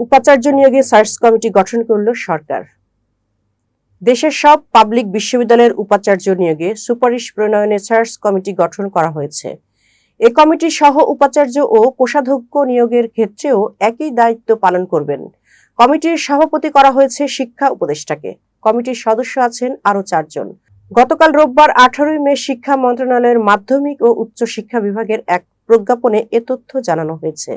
উপাচার্য নিয়োগে search committee গঠন করল সরকার। দেশের সব পাবলিক বিশ্ববিদ্যালয়ের উপাচার্য নিয়োগে সুপারিশ প্রণয়নে সার্চ কমিটি গঠন করা হয়েছে। এ কমিটি সহ উপাচার্য ও কোষাধ্যক্ষ নিয়োগের ক্ষেত্রেও একই দায়িত্ব পালন করবেন। কমিটির সভাপতি করা হয়েছে শিক্ষা উপদেষ্টাকে। কমিটির সদস্য আছেন আরও চারজন। গতকাল রোববার আঠারোই মে শিক্ষা মন্ত্রণালয়ের মাধ্যমিক ও উচ্চ শিক্ষা বিভাগের এক প্রজ্ঞাপনে এ তথ্য জানানো হয়েছে।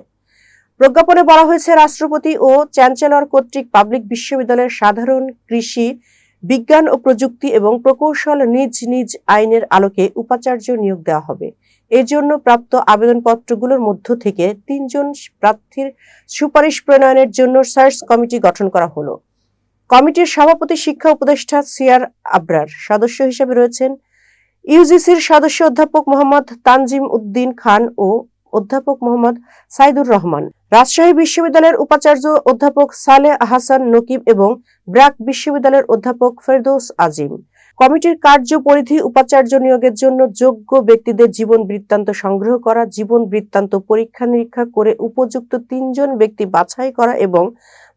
প্রজ্ঞাপনে বলা হয়েছে, রাষ্ট্রপতি ও চ্যান্সেলর কর্তৃক পাবলিক বিশ্ববিদ্যালয়ের সাধারণ কৃষি, বিজ্ঞান ও প্রযুক্তি এবং প্রকৌশল নিজ নিজ আইনের আলোকে উপাচার্য নিয়োগ দেওয়া হবে। এর জন্য প্রাপ্ত আবেদনপত্রগুলোর মধ্য থেকে তিনজন প্রার্থীর সুপারিশ প্রণয়নের জন্য সার্চ কমিটি গঠন করা হলো। কমিটির সভাপতি, শিক্ষা উপদেষ্টা সিয়ার আবরার সদস্য হিসেবে রয়েছেন। ইউজিসির সদস্য অধ্যাপক মোহাম্মদ তানজিম উদ্দিন খান ও অধ্যাপক মোহাম্মদ সাইদুর রহমান। রাজশাহী বিশ্ববিদ্যালয়ের উপাচার্য অধ্যাপক সালে আহসান নকিব এবং ব্র্যাক বিশ্ববিদ্যালয়ের অধ্যাপক ফেরদৌস আজিম। কমিটির কার্য পরিধি উপাচার্য নিয়োগের জন্য যোগ্য ব্যক্তিদের জীবন বৃত্তান্ত সংগ্রহ করা, জীবন বৃত্তান্ত পরীক্ষা নিরীক্ষা করে উপযুক্ত তিনজন ব্যক্তি বাছাই করা এবং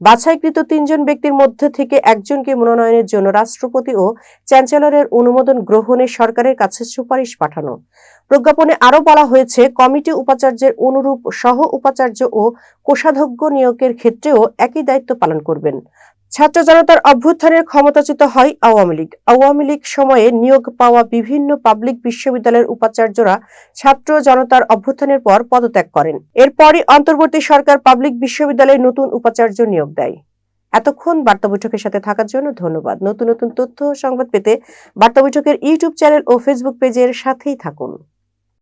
বাছাইকৃত তিনজন ব্যক্তির মধ্যে থেকে একজনকে মনোনয়নের জন্য রাষ্ট্রপতি ও চ্যান্সেলরের অনুমোদন গ্রহণে সরকারের কাছে সুপারিশ পাঠানো। প্রজ্ঞাপনে আরও বলা হয়েছে, কমিটি উপাচার্যের অনুরূপ সহ উপাচার্য ও কোষাধ্যক্ষ নিয়োগের ক্ষেত্রেও একই দায়িত্ব পালন করবেন। ছাত্র জনতার অভ্যুত্থানের ক্ষমতাচ্যুত হয় আওয়ামী লীগ। আওয়ামী লীগ সময়ে নিয়োগ পাওয়া বিভিন্ন পাবলিক বিশ্ববিদ্যালয়ের উপাচার্যরা ছাত্র জনতার অভ্যুত্থানের পর পদত্যাগ করেন। এরপরই অন্তর্বর্তী সরকার পাবলিক বিশ্ববিদ্যালয়ে নতুন উপাচার্য নিয়োগ দেয়। এতক্ষণ বার্তা বৈঠকের সাথে থাকার জন্য ধন্যবাদ। নতুন নতুন তথ্য সংবাদ পেতে বার্তা বৈঠকের ইউটিউব চ্যানেল ও ফেসবুক পেজের সাথেই থাকুন।